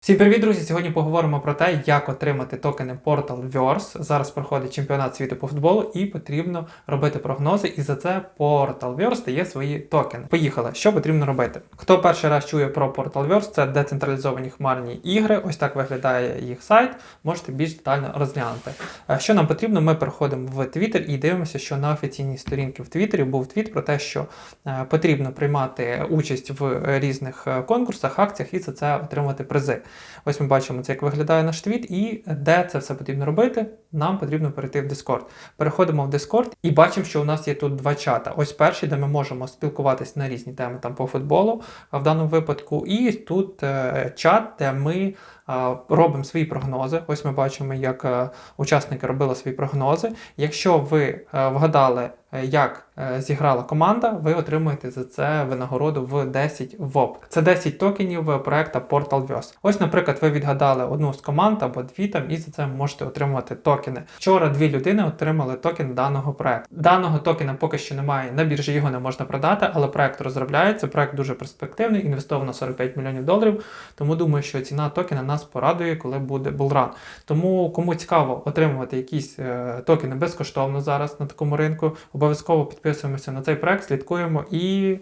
Всім привіт, друзі! Сьогодні поговоримо про те, як отримати токени Portal Verse. Зараз проходить чемпіонат світу по футболу і потрібно робити прогнози. І за це Portal Verse дає свої токени. Поїхали. Що потрібно робити? Хто перший раз чує про Portal Verse, це децентралізовані хмарні ігри. Ось так виглядає їх сайт. Можете більш детально розглянути. Е, Що нам потрібно? Ми переходимо в Twitter і дивимося, що на офіційній сторінці в Твіттері був твіт про те, що е, потрібно приймати участь в різних е, конкурсах, акціях і за це отримати призи. Ось ми бачимо, це як виглядає наш твіт, і де це все потрібно робити. Нам потрібно перейти в Discord. Переходимо в Discord і бачимо, що у нас є тут два чата. Ось перший, де ми можемо спілкуватись на різні теми там по футболу, в даному випадку, і тут е, чат, де ми е, робимо свої прогнози. Ось ми бачимо, як е, учасники робили свої прогнози. Якщо ви е, вгадали, е, як е, зіграла команда, ви отримуєте за це винагороду в 10 ВОП. Це 10 токенів проекту Portal Verse. Ось, наприклад, ви відгадали одну з команд або дві там, і за це можете отримувати токени. Вчора дві людини отримали токен даного проекту. Даного токена поки що немає на біржі, його не можна продати, але проект розробляється. Проект дуже перспективний, інвестовано 45 мільйонів доларів. Тому думаю, що ціна токена нас порадує, коли буде булран. Тому кому цікаво отримувати якісь е, токени безкоштовно зараз на такому ринку, обов'язково підписуємося на цей проект, слідкуємо і.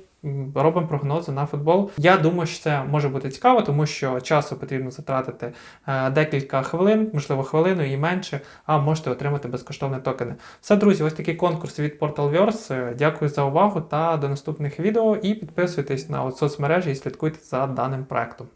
Робимо прогнози на футбол. Я думаю, що це може бути цікаво, тому що часу потрібно затратити е, декілька хвилин, можливо, хвилину і менше, а можете отримати безкоштовні токени. Все, друзі, ось такий конкурс від Portalverse. Е, Дякую за увагу та до наступних відео. І підписуйтесь на соцмережі і слідкуйте за даним проектом.